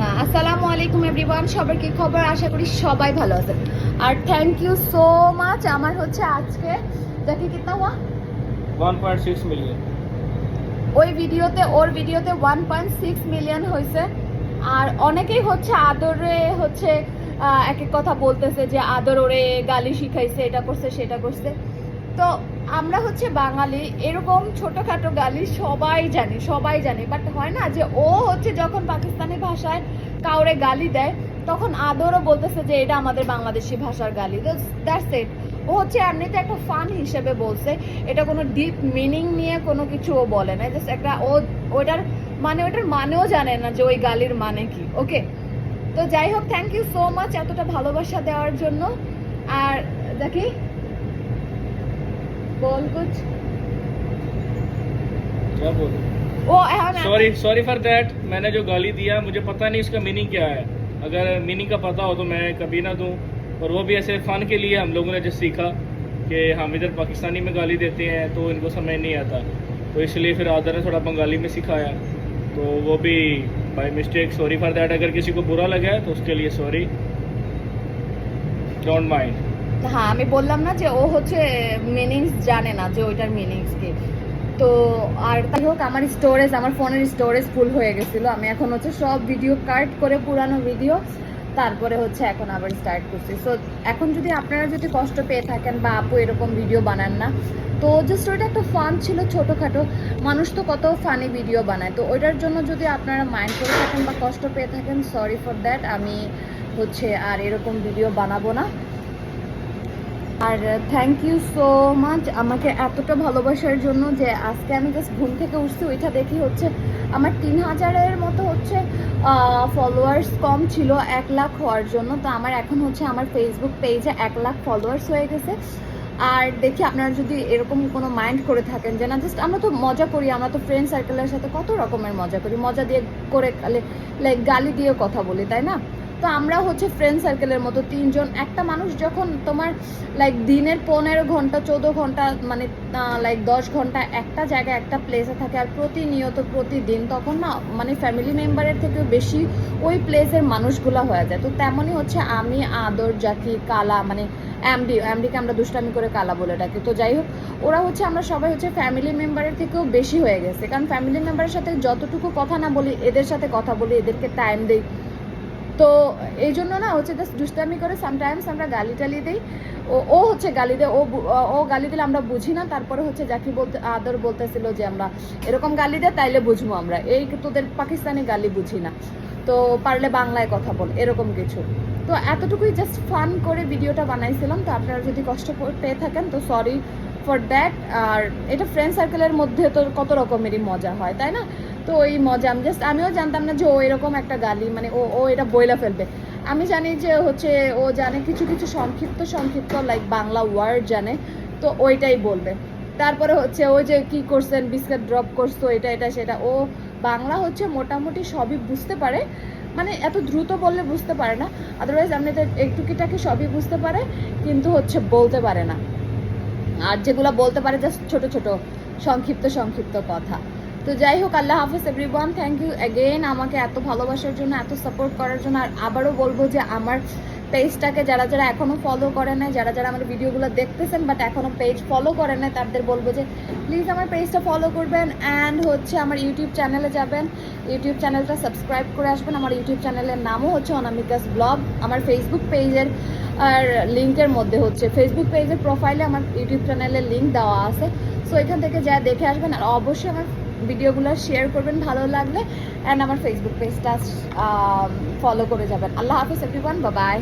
না আসসালামু আলাইকুম এভরিওয়ান সবার কি খবর? আশা করি সবাই ভালো আছেন। আর থ্যাংক ইউ সো মাচ আমার হচ্ছে আজকে দেখি কিতনা হুয়া? 1.6 মিলিয়ন ওই ভিডিওতে ওর ভিডিওতে ওয়ান পয়েন্ট সিক্স মিলিয়ন হয়েছে আর অনেকেই হচ্ছে আদরে হচ্ছে এক এক কথা বলতেছে যে আদর ওরে গালি শিখাইছে এটা করছে সেটা করছে। তো আমরা হচ্ছে বাঙালি, এরকম ছোটখাটো গালি সবাই জানি সবাই জানি। বাট হয় না যে ও হচ্ছে যখন পাকিস্তানি ভাষায় কাউরে গালি দেয়, তখন আদরও বলতেছে যে এটা আমাদের বাংলাদেশি ভাষার গালি। তো দ্যাটস ইট ও হচ্ছে এমনিতে একটা ফান হিসেবে বলছে। এটা কোনো ডিপ মিনিং নিয়ে কোনো কিছু ও বলে না। জাস্ট একটা ও, ওটার মানে ওটার মানেও জানে না যে ওই গালির মানে কি। ওকে তো যাই হোক থ্যাংক ইউ সো মাচ এতটা ভালোবাসা দেওয়ার জন্য। আর দেখি बोल कुछ। क्या बोल? सॉरी सॉरी फॉर दैट मैंने जो गाली दिया मुझे पता नहीं इसका मीनिंग क्या है। अगर मीनिंग का पता हो तो मैं कभी ना दूँ। और वो भी ऐसे फ़न के लिए हम लोगों ने जो सीखा कि हम इधर पाकिस्तानी में गाली देते हैं तो इनको समझ नहीं आता। तो इसलिए फिर आदर ने थोड़ा बंगाली में सिखाया। तो वो भी by mistake sorry for that अगर किसी को बुरा लगा है तो उसके लिए सॉरी डोंट माइंड হ্যাঁ আমি বললাম না যে ও হচ্ছে মিনিংস জানে না, যে ওইটার মিনিংস কি। তো আর তাই হোক, আমার স্টোরেজ আমার ফোনের স্টোরেজ ফুল হয়ে গেছিল। আমি এখন হচ্ছে সব ভিডিও কাট করে পুরানো ভিডিও তারপরে হচ্ছে এখন আবার স্টার্ট করছি। সো এখন যদি আপনারা যদি কষ্ট পেয়ে থাকেন বা আপু এরকম ভিডিও বানান না, তো জাস্ট ওইটা একটা ফান ছিল ছোটোখাটো। মানুষ তো কত ফানি ভিডিও বানায়। তো ওইটার জন্য যদি আপনারা মাইন্ড করে থাকেন বা কষ্ট পেয়ে থাকেন সরি ফর দ্যাট আমি হচ্ছে আর এরকম ভিডিও বানাবো না। আর থ্যাংক ইউ সো মাচ আমাকে এতটা ভালোবাসার জন্য যে আজকে আমি জাস্ট ঘুম থেকে উঠছি, ওইটা দেখি হচ্ছে আমার তিন হাজারের মতো হচ্ছে ফলোয়ার্স কম ছিল, এক লাখ হওয়ার জন্য। তো আমার এখন হচ্ছে আমার ফেসবুক পেজে এক লাখ ফলোয়ার্স হয়ে গেছে। আর দেখি আপনারা যদি এরকম কোনো মাইন্ড করে থাকেন যে, না জাস্ট আমরা তো মজা করি, আমরা তো ফ্রেন্ড সার্কেলের সাথে কত রকমের মজা করি। মজা দিয়ে করে লাইক গালি দিয়ে কথা বলি, তাই না? তো আমরা হচ্ছে ফ্রেন্ড সার্কেলের মতো তিনজন। একটা মানুষ যখন তোমার লাইক দিনের পনেরো ঘণ্টা, চোদ্দ ঘণ্টা মানে লাইক দশ ঘণ্টা একটা জায়গায়, একটা প্লেসে থাকে আর প্রতিনিয়ত, প্রতিদিন, তখন না মানে ফ্যামিলি মেম্বারের থেকেও বেশি ওই প্লেসের মানুষগুলা হয়ে যায়। তো তেমনই হচ্ছে আমি, আদর জাকি কালা মানে এমডি এমডিকে আমরা দুষ্টামি করে কালা বলে ডাকি। তো যাই হোক, ওরা হচ্ছে, আমরা সবাই হচ্ছে ফ্যামিলি মেম্বারের থেকেও বেশি হয়ে গেছে। কারণ ফ্যামিলি মেম্বারের সাথে যতটুকু কথা না বলি, এদের সাথে কথা বলি, এদেরকে টাইম দিই। তো এই জন্য না, হচ্ছে জাস্ট দুষ্টামি করে সামটাইমস আমরা গালি টালি দিই। ও ও হচ্ছে গালি দেয়, ও ও গালি দিলে আমরা বুঝি না, তারপরে হচ্ছে জাকি বলতে, আদর বলতেছিল যে আমরা এরকম গালি দেয়, তাইলে বুঝব আমরা। এই তোদের পাকিস্তানি গালি বুঝি না। তো পারলে বাংলায় কথা বল, এরকম কিছু। তো এতটুকুই জাস্ট ফান করে ভিডিওটা বানাইছিলাম, তো আপনারা যদি কষ্ট পেয়ে থাকেন, তো সরি ফর দ্যাট আর এটা ফ্রেন্ড সার্কেলের মধ্যে তো কত রকমেরই মজা হয়, তাই না? তো ওই মজা, আমি জাস্ট আমিও জানতাম না যে ও এরকম একটা গালি মানে ও ও এটা বইলা ফেলবে। আমি জানি যে হচ্ছে ও জানে কিছু কিছু সংক্ষিপ্ত সংক্ষিপ্ত লাইক বাংলা ওয়ার্ড জানে, তো ওইটাই বলবে। তারপরে হচ্ছে ও যে কি করছেন বিস্কুট ড্রপ করছ, এটা এটা, সেটা, ও বাংলা হচ্ছে মোটামুটি সবই বুঝতে পারে। মানে এত দ্রুত বললে বুঝতে পারে না আদারওয়াইজ আপনি তো একটুকিটাকে সবই বুঝতে পারে, কিন্তু হচ্ছে বলতে পারে না। আর যেগুলো বলতে পারে জাস্ট ছোট ছোট, সংক্ষিপ্ত সংক্ষিপ্ত কথা। তো যাই হোক, আল্লাহ হাফিজ এভরিওয়ান থ্যাংক ইউ অ্যাগেন আমাকে এত ভালোবাসার জন্য, এত সাপোর্ট করার জন্য। আর আবারও বলব যে, আমার পেজটাকে যারা যারা এখনও ফলো করে না যারা যারা আমার ভিডিওগুলো দেখতেছেন বাট এখনও পেজ ফলো করে না তাদের বলব যে প্লিজ আমার পেজটা ফলো করবেন। অ্যান্ড হচ্ছে আমার ইউটিউব চ্যানেলে যাবেন। ইউটিউব চ্যানেলটা সাবস্ক্রাইব করে আসবেন। আমার ইউটিউব চ্যানেলের নামও হচ্ছে অনামিকাস ব্লগ। আমার ফেসবুক পেজের আর লিঙ্কের মধ্যে হচ্ছে। ফেসবুক পেজের প্রোফাইলে আমার ইউটিউব চ্যানেলের লিঙ্ক দেওয়া আছে। সো এখান থেকে যা দেখে আসবেন। আর অবশ্যই আমার ভিডিওগুলো শেয়ার করবেন, ভালো লাগলে অ্যান্ড আমার ফেসবুক পেজটা ফলো করে যাবেন। আল্লাহ হাফিজ এভরিওয়ান বাই